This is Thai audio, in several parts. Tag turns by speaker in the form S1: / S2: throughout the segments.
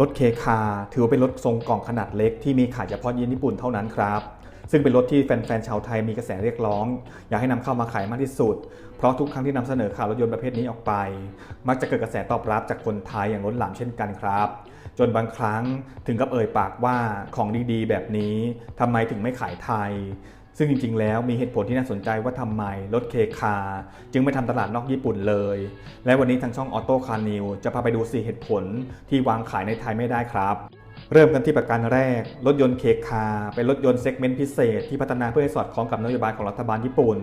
S1: รถเคคาถือว่าเป็นรถทรงกล่องขนาดเล็กที่มีขายเฉพาะญี่ปุ่นเท่านั้นครับ ซึ่งเป็นรถที่แฟนๆชาวไทยมีกระแสเรียกร้อง อยากให้นำเข้ามาขายมากที่สุด เพราะทุกครั้งที่นำเสนอข่าวรถยนต์ประเภทนี้ออกไป มักจะเกิดกระแสตอบรับจากคนไทยอย่างล้นหลามเช่นกันครับ จนบางครั้งถึงกับเอ่ยปากว่าของดีๆ แบบนี้ทำไมถึงไม่ขายไทย ซึ่งจริง ๆ แล้วมีเหตุผลที่น่าสนใจว่าทำไมรถเคคาจึงไม่ทำตลาดนอกญี่ปุ่นเลย และวันนี้ทางช่องออโต้คาร์นิวจะพาไปดู 4 เหตุผลที่วางขายในไทยไม่ได้ครับเริ่มกันที่ประการแรก รถยนต์เคคาเป็นรถยนต์เซกเมนต์พิเศษที่พัฒนาเพื่อให้สอดคล้องกับนโยบายของรัฐบาลญี่ปุ่น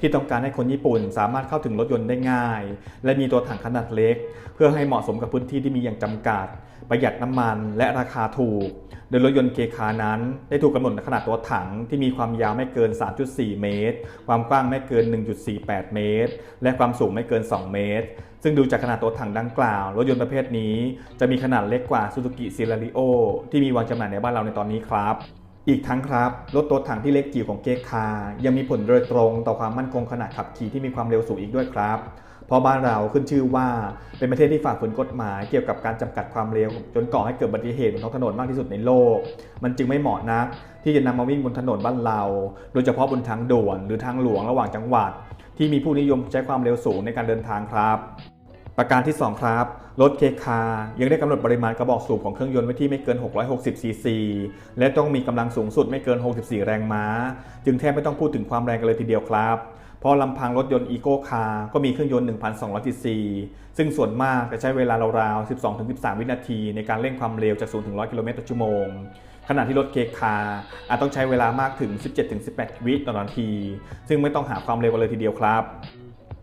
S1: ที่ต้องการให้คนญี่ปุ่นสามารถเข้าถึงรถยนต์ได้ง่าย และมีตัวถังขนาดเล็ก เพื่อให้เหมาะสมกับพื้นที่ที่มีอย่างจำกัด ประหยัดน้ำมันและราคาถูก โดยรถยนต์เคคานั้น ได้ถูกกำหนดขนาดตัวถังที่มีความยาวไม่เกิน 3.4 เมตร ความกว้างไม่เกิน 1.48 เมตร และความสูงไม่เกิน 2 เมตร ซึ่งดูจากขนาดตัวถังดังกล่าว รถยนต์ประเภทนี้จะมีขนาดเล็กกว่า Suzuki c e l a r i o ที่มีวางจำหน่ายในบ้านเราในตอนนี้ครับอีกทั้งครับรถตัวถังที่เล็กจิ๋วของเกคายังมีผลโดยตรงต่อความมั่นคงขณะขับขี่ที่มีความเร็วสูงอีกด้วยครับ ราะบ้านเราขึ้นชื่อว่าเป็นประเทศที่ฝ่าฝืนกฎหมายเกี่ยวกับการจำกัดความเร็ว จนก่อให้เกิดอุบัติเหตุบนท้องถนนมากที่สุดในโลก มันจึงไม่เหมาะนัก ที่จะนำมาวิ่งบนถนนบ้านเรา โดยเฉพาะบนทางด่วนหรือทางหลวงระหว่างจังหวัด ที่มีผู้นิยมใช้ความเร็วสูงในการเดินทางครับ ประการที่ 2 ครับ รถเคคายังได้กำหนดปริมาณกระบอกสูบของเครื่องยนต์ไว้ที่ไม่เกิน 660 ซีซี และต้องมีกำลังสูงสุดไม่เกิน 64 แรงม้า จึงแทบไม่ต้องพูดถึงความแรงกันเลยทีเดียวครับ เพราะลำพังรถยนต์อีโก้คาร์ก็มีเครื่องยนต์ 1,200 ซีซี ซึ่งส่วนมากจะใช้เวลาราวๆ 12-13 วินาที ในการเร่งความเร็วจาก0ถึง100 กิโลเมตรต่อชั่วโมงขณะที่รถเคคาร์อาจต้องใช้เวลามากถึง 17-18 วิต่อนาที ซึ่งไม่ต้องหาความเร็วกันเลยทีเดียวครับ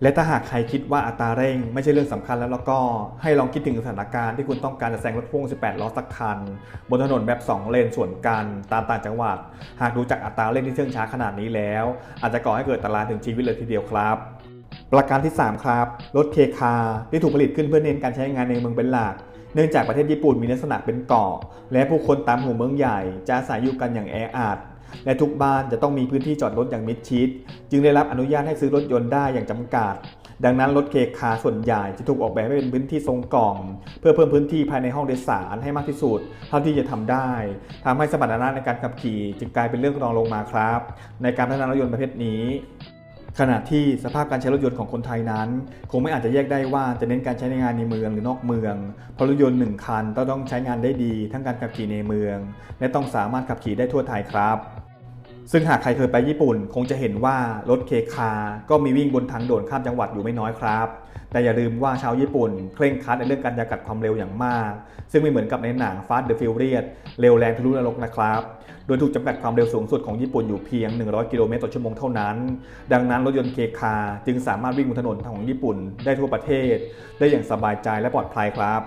S1: และถ้าหากใครคิดว่าอัตราเร่งไม่ใช่เรื่องสำคัญแล้วแล้วก็ให้ลองคิดถึงสถานการณ์ที่คุณต้องการจะแซงรถพ่วง 18 ล้อสักคัน บนถนนแบบ 2 เลนสวนกันตามต่างจังหวัด หากดูจากอัตราเร่งที่เชื่องช้าขนาดนี้แล้ว อาจจะก่อให้เกิดอันตรายถึงชีวิตเลยทีเดียวครับ ประการที่ 3 ครับ รถเคคาที่ถูกผลิตขึ้นเพื่อเน้นการใช้งานในเมืองเป็นหลักเนื่องจากประเทศญี่ปุ่นมีลักษณะเป็นเกาะ และผู้คนตามหัวเมืองใหญ่จะอาศัยอยู่กันอย่างแออัด และทุกบ้านจะต้องมีพื้นที่จอดรถอย่างมิดชิด จึงได้รับอนุญาตให้ซื้อรถยนต์ได้อย่างจำกัด ดังนั้นรถเคคาส่วนใหญ่จะถูกออกแบบให้เป็นพื้นที่ทรงกล่อง เพื่อเพิ่มพื้นที่ภายในห้องโดยสารให้มากที่สุด เท่าที่จะทำได้ทำให้สมรรถนะในการขับขี่จึงกลายเป็นเรื่องรองลงมาครับ ในการพัฒนารถยนต์ประเภทนี้ขณะที่สภาพการใช้รถยนต์ของคนไทยนั้น คงไม่อาจจะแยกได้ว่าจะเน้นการใช้ในงานในเมืองหรือนอกเมือง เพราะรถยนต์หนึ่งคันต้องต้องใช้งานได้ดี ทั้งการขับขี่ในเมือง และต้องสามารถขับขี่ได้ทั่วไทยครับ ซึ่งหากใครเคยไปญี่ปุ่น คงจะเห็นว่ารถเคคา ก็มีวิ่งบนทางด่วนข้ามจังหวัดอยู่ไม่น้อยครับ แต่อย่าลืมว่าชาวญี่ปุ่น เคร่งครัดในเรื่องการจำกัดความเร็วอย่างมาก ซึ่งไม่เหมือนกับในหนัง Fast the Furious เร็วแรงทะลุนรกนะครับ โดยถูกจำกัดความเร็วสูงสุดของญี่ปุ่นอยู่เพียง 100 กิโลเมตรต่อชั่วโมงเท่านั้น ดังนั้นรถยนต์เคคาจึงสามารถวิ่งบนถนนของญี่ปุ่น ได้ทั่วประเทศ ได้อย่างสบายใจและปลอดภัยครับ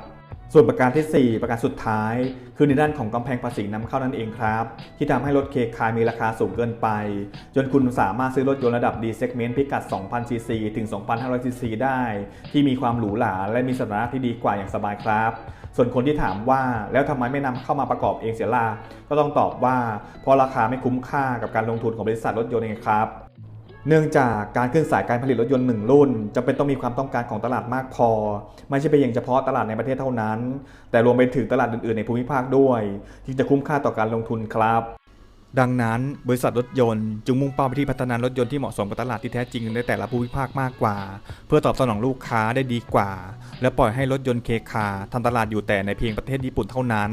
S1: ส่วนประการทีสี่ 4 ประการสุดท้าย คือในด้านของกำแพงภาษีนำเข้านั่นเองครับ ที่ทำให้รถเคคายมีราคาสูงเกินไป จนคุณสามารถซื้อรถยนต์ระดับ D segment พิกัด 2,000 cc ถึง 2,500 cc ได้ ที่มีความหรูหราและมีสถานะที่ดีกว่าอย่างสบายครับ ส่วนคนที่ถามว่าแล้วทำไมไม่นำเข้ามาประกอบเองเสียล่ะก็ต้องตอบว่าเพราะราคาไม่คุ้มค่ากับการลงทุนของบริษัทรถยนต์เองครับ เนื่องจากการขึ้นสายการผลิตรถยนต์หนึ่งรุ่นจำเป็นต้องมีความต้องการของตลาดมากพอ ไม่ใช่เพียงเฉพาะตลาดในประเทศเท่านั้น แต่รวมไปถึงตลาดอื่นๆในภูมิภาคด้วย จึงจะคุ้มค่าต่อการลงทุนครับ ดังนั้นบริษัทรถยนต์จึงมุ่งเป้าไปที่พัฒนารถยนต์ที่เหมาะสมกับตลาดที่แท้จริงในแต่ละภูมิภาคมากกว่า เพื่อตอบสนองลูกค้าได้ดีกว่า และปล่อยให้รถยนต์เคคาทำตลาดอยู่แต่ในเพียงประเทศญี่ปุ่นเท่านั้น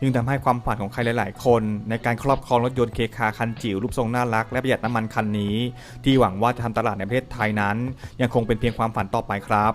S1: จึงทำให้ความฝันของใครหลาย ๆ คน ในการครอบครองรถยนต์เคคาคันจิ๋วรูปทรงน่ารักและประหยัดน้ำมันคันนี้ ที่หวังว่าจะทำตลาดในประเทศไทยนั้น ยังคงเป็นเพียงความฝันต่อไปครับ